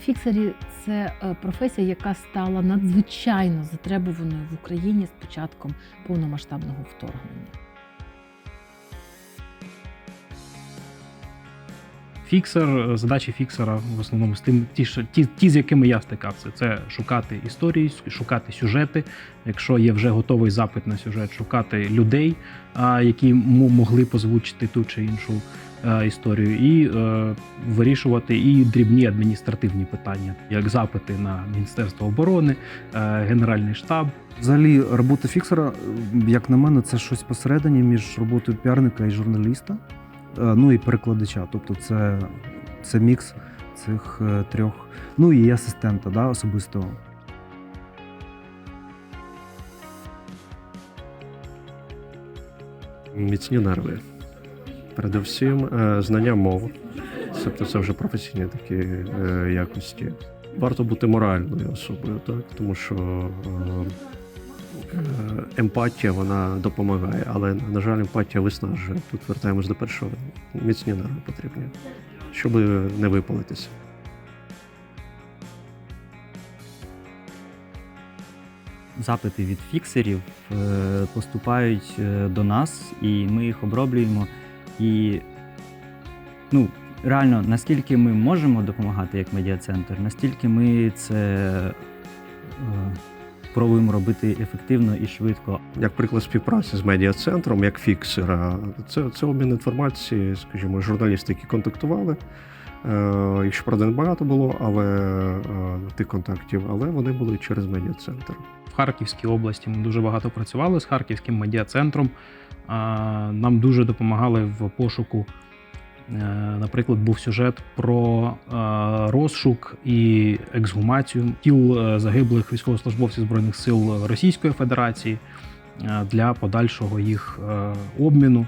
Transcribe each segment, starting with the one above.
Фіксері це е, професія, яка стала надзвичайно затребуваною в Україні з початком повномасштабного вторгнення. Фіксер, задачі фіксера в основному з тим, ті, ті, ті, з якими я стикався, це шукати історії, шукати сюжети. Якщо є вже готовий запит на сюжет, шукати людей, які могли б озвучити ту чи іншу е, історію, і е, вирішувати і дрібні адміністративні питання, як запити на Міністерство оборони, е, Генеральний штаб. Взагалі, робота фіксера, як на мене, це щось посередині між роботою піарника і журналіста, е, ну і перекладача. Тобто, це, це мікс цих е, трьох. Ну і асистента, да, особистого. Міцні нерви. Передусім, е, знання мов. Тобто це вже професійні такі е, якості. Варто бути моральною особою, так? тому що е, емпатія вона допомагає, але, на жаль, емпатія виснажує. Тут вертаємось до першого. Міцні нерви потрібні, щоб не випалитися. запити від фіксерів поступають до нас, і ми їх оброблюємо. І ну, реально, наскільки ми можемо допомагати як медіа-центр, настільки ми це е, пробуємо робити ефективно і швидко. Як приклад співпраці з медіа-центром, як фіксера, це, це обмін інформації, скажімо, журналісти, які контактували. Е, їх щоправда не багато було, але е, тих контактів, але вони були через медіа-центр. в Харківській області. Ми дуже багато працювали з харківським медіа-центром. Нам дуже допомагали в пошуку. Е, Наприклад, був сюжет про е, розшук і ексгумацію тіл е, загиблих військовослужбовців збройних сил Російської Федерації для подальшого їх обміну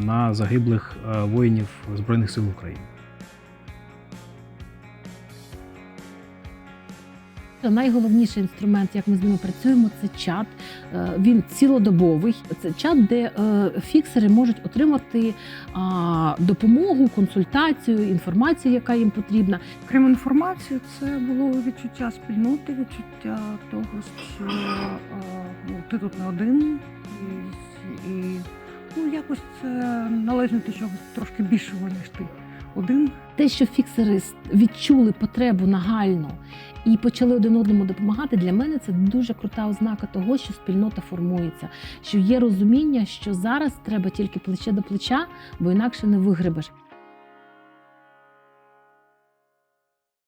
на загиблих воїнів збройних сил України. Найголовніший інструмент, як ми з ними працюємо, це чат. Е, Він цілодобовий. Це чат, де е, фіксери можуть отримати допомогу, консультацію, інформацію, яка їм потрібна. Крім інформації, це було відчуття спільноти, відчуття того, що е, ну, ти тут не один, і, і ну, якось це належить до чогось трошки більшого, ніж ти один. Те, що фіксери відчули потребу нагально і почали один одному допомагати, для мене це дуже крута ознака того, що спільнота формується, що є розуміння, що зараз треба тільки плече до плеча, бо інакше не вигребеш.